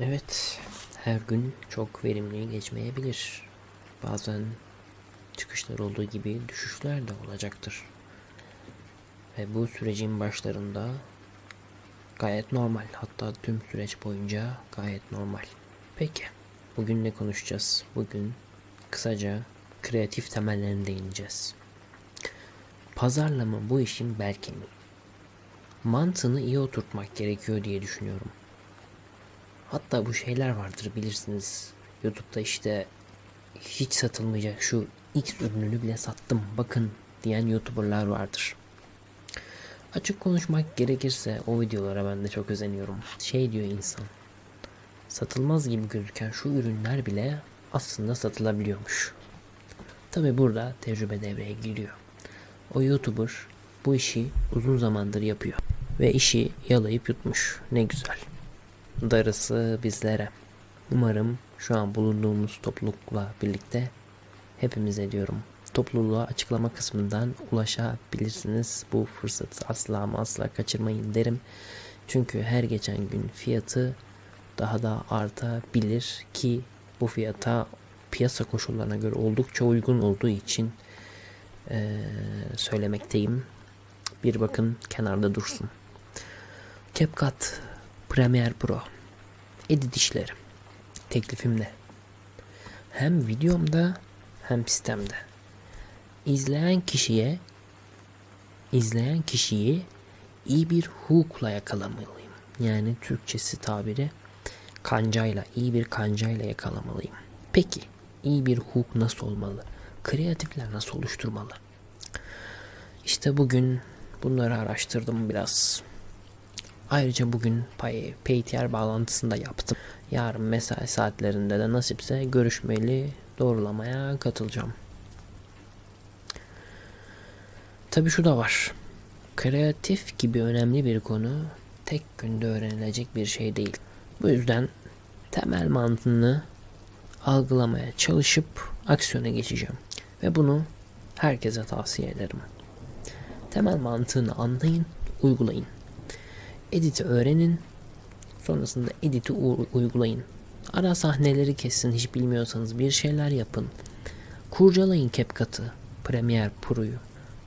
Evet, her gün çok verimli geçmeyebilir. Bazen çıkışlar olduğu gibi düşüşler de olacaktır. Ve bu sürecin başlarında gayet normal. Hatta tüm süreç boyunca gayet normal. Peki, bugün ne konuşacağız? Bugün kısaca kreatif temellerine değineceğiz. Pazarlama bu işin bel kemiği. Mantığını iyi oturtmak gerekiyor diye düşünüyorum. Hatta bu şeyler vardır bilirsiniz. YouTube'da işte hiç satılmayacak şu X ürününü bile sattım bakın diyen YouTuber'lar vardır. Açık konuşmak gerekirse o videolara ben de çok özeniyorum. Şey diyor insan. Satılmaz gibi gözüken şu ürünler bile aslında satılabiliyormuş. Tabi burada tecrübe devreye giriyor. O YouTuber bu işi uzun zamandır yapıyor. Ve işi yalayıp yutmuş. Ne güzel. Darısı bizlere. Umarım şu an bulunduğumuz toplulukla birlikte hepimize diyorum. Topluluğa açıklama kısmından ulaşabilirsiniz. Bu fırsatı asla ama asla kaçırmayın derim. Çünkü her geçen gün fiyatı daha da artabilir ki bu fiyata piyasa koşullarına göre oldukça uygun olduğu için eee, söylemekteyim. Bir bakın kenarda dursun. CapCut Premiere Pro Edit işleri Teklifim ne? Hem videomda hem sistemde. İzleyen kişiye izleyen kişiyi iyi bir hook'la yakalamalıyım. Yani Türkçesi tabiri kancayla, iyi bir kancayla yakalamalıyım. Peki, iyi bir hook nasıl olmalı? Kreatifler nasıl oluşturmalı? İşte bugün bunları araştırdım biraz. Ayrıca bugün pay, PTR bağlantısını da yaptım. Yarın mesai saatlerinde de nasipse görüşmeli doğrulamaya katılacağım. Tabi şu da var. Kreatif gibi önemli bir konu tek günde öğrenilecek bir şey değil. Bu yüzden temel mantığını algılamaya çalışıp aksiyona geçeceğim. Ve bunu herkese tavsiye ederim. Temel mantığını anlayın, uygulayın. Edit'i öğrenin, sonrasında edit'i uygulayın. Ara sahneleri kesin hiç bilmiyorsanız bir şeyler yapın. Kurcalayın CapCut'ı, Premiere Pro'yu.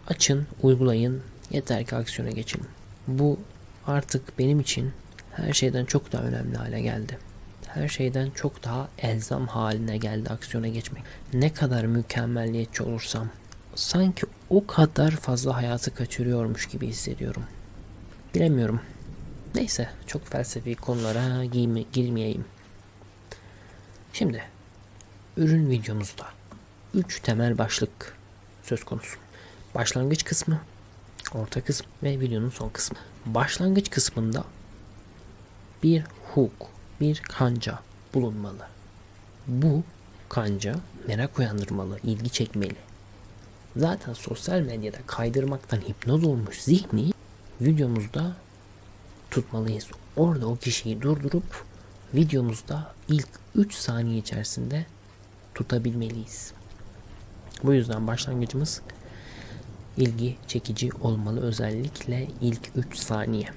Açın, uygulayın, yeter ki aksiyona geçin. Bu artık benim için her şeyden çok daha önemli hale geldi. Her şeyden çok daha elzam haline geldi aksiyona geçmek. Ne kadar mükemmelliyetçi olursam sanki o kadar fazla hayatı kaçırıyormuş gibi hissediyorum. Bilemiyorum. Neyse çok felsefi konulara girmeyeyim. Şimdi ürün videomuzda 3 temel başlık söz konusu. Başlangıç kısmı, orta kısım ve videonun son kısmı. Başlangıç kısmında bir hook, bir kanca bulunmalı. Bu kanca merak uyandırmalı, ilgi çekmeli. Zaten sosyal medyada kaydırmaktan hipnoz olmuş zihni videomuzda tutmalıyız. Orada o kişiyi durdurup videomuzda ilk 3 saniye içerisinde tutabilmeliyiz. Bu yüzden başlangıcımız ilgi çekici olmalı özellikle ilk 3 saniye.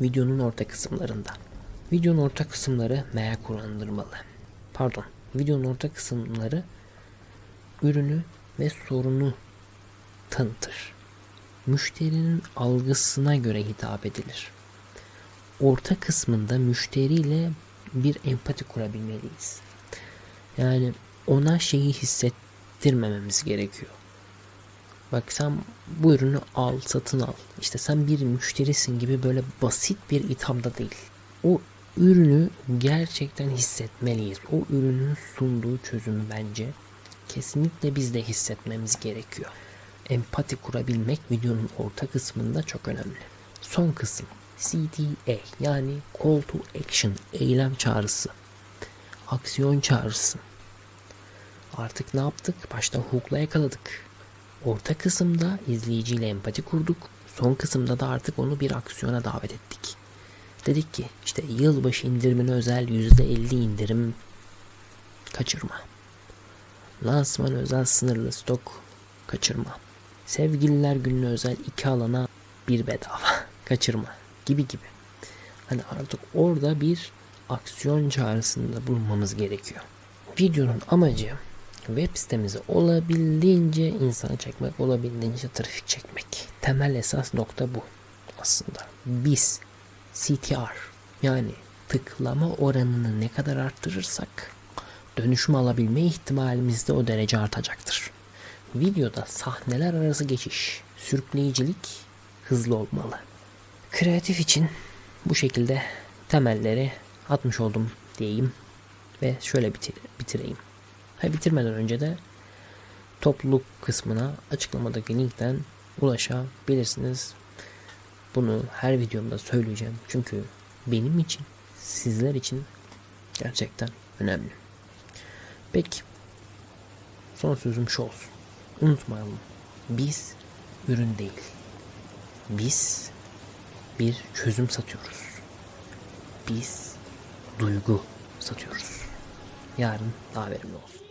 Videonun orta kısımlarında. Videonun orta kısımları merak uyandırmalı. Pardon, videonun orta kısımları ürünü ve sorunu tanıtır. Müşterinin algısına göre hitap edilir. Orta kısmında müşteriyle bir empati kurabilmeliyiz. Yani ona şeyi hissettirmememiz gerekiyor. Bak sen bu ürünü al, satın al. İşte sen bir müşterisin gibi böyle basit bir ithamda değil. O ürünü gerçekten hissetmeliyiz. O ürünün sunduğu çözümü bence kesinlikle biz de hissetmemiz gerekiyor. Empati kurabilmek videonun orta kısmında çok önemli. Son kısım CTA yani Call to Action eylem çağrısı. Aksiyon çağrısı. Artık ne yaptık? Başta hook'la yakaladık. Orta kısımda izleyiciyle empati kurduk. Son kısımda da artık onu bir aksiyona davet ettik. Dedik ki işte yılbaşı indirimine özel %50 indirim kaçırma. Lansman özel sınırlı stok kaçırma. Sevgililer gününe özel iki alana bir bedava kaçırma gibi gibi. Hani artık orada bir aksiyon çağrısında bulunmamız gerekiyor. Videonun amacı web sitemize olabildiğince insanı çekmek, olabildiğince trafik çekmek. Temel esas nokta bu aslında. Biz CTR yani tıklama oranını ne kadar arttırırsak dönüşüm alabilme ihtimalimiz de o derece artacaktır. Videoda sahneler arası geçiş, sürükleyicilik hızlı olmalı. Kreatif için bu şekilde temelleri atmış oldum diyeyim ve şöyle bitir bitireyim. Ha, bitirmeden önce de topluluk kısmına açıklamadaki linkten ulaşabilirsiniz. Bunu her videomda söyleyeceğim çünkü benim için, sizler için gerçekten önemli. Peki, son sözüm şu olsun. Unutmayalım, biz ürün değil, biz bir çözüm satıyoruz. Biz duygu satıyoruz. Yarın daha verimli olsun.